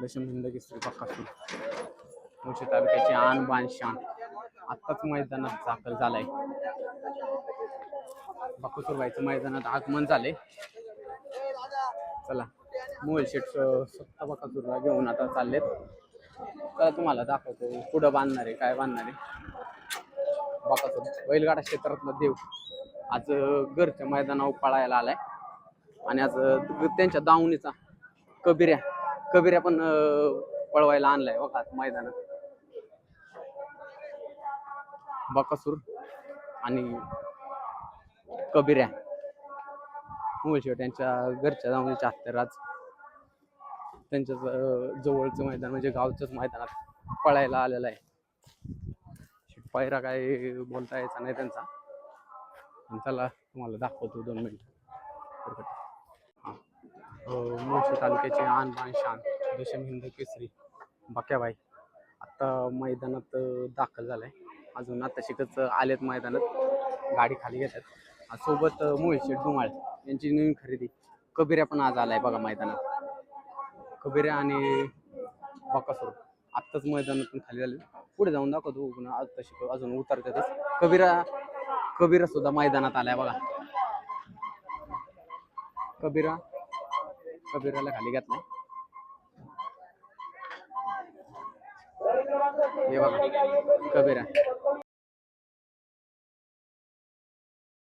दशम जिंदगी केसरी पक्कासूर मुळशी तालुक्याचे आन बान शान आत्ताच मैदानात दाखल झालाय. बकासूर व्हायचं मैदानात आगमन झाले चला मुळशेट शेट सत्ता बकासूरला घेऊन आता चाललेत. चला तुम्हाला दाखवतो पुढं बांधणार आहे काय बांधणार. आहे बाकासूर बैलगाडा क्षेत्रातला देव. आज घरच्या मैदानावर पळायला आलाय. आणि आज त्यांच्या दावणीचा कबिऱ्या कबिऱ्या पण पळवायला आणलाय बघा आज मैदानात. बकासूर आणि कबिऱ्या. मुळशेव त्यांच्या घरच्या दावणीच्या हत्यार आज त्यांच्या जवळचं मैदान म्हणजे गावचंच मैदानात पळायला आलेलं आहे. पायरा काय बोलता यायचा नाही त्यांचा. त्याला चला तुम्हाला दाखवतो दोन मिनिट. मुळशी तालुक्याचे आन बान शान दशम हिंद केसरी बाक्याबाई. आत्ता मैदानात दाखल झालाय. अजून आता शिकत आलेत मैदानात. गाडी खाली घेतात. आज सोबत अं, डुमाळ धुमाळ यांची नवीन खरेदी. कबिऱ्या पण आज आलाय बघा मैदानात. कबिऱ्या आणि बकासूर. आत्ताच मैदानातून खाली झाले पुढे जाऊन दाखवतो पुन्हा आत्ता शिकव अजून उतरतातच. कबिरा कबिरा सुद्धा मैदानात आलाय बघा. कबिरा कबिराला खाली घातलाय. हे बघा कबीरा.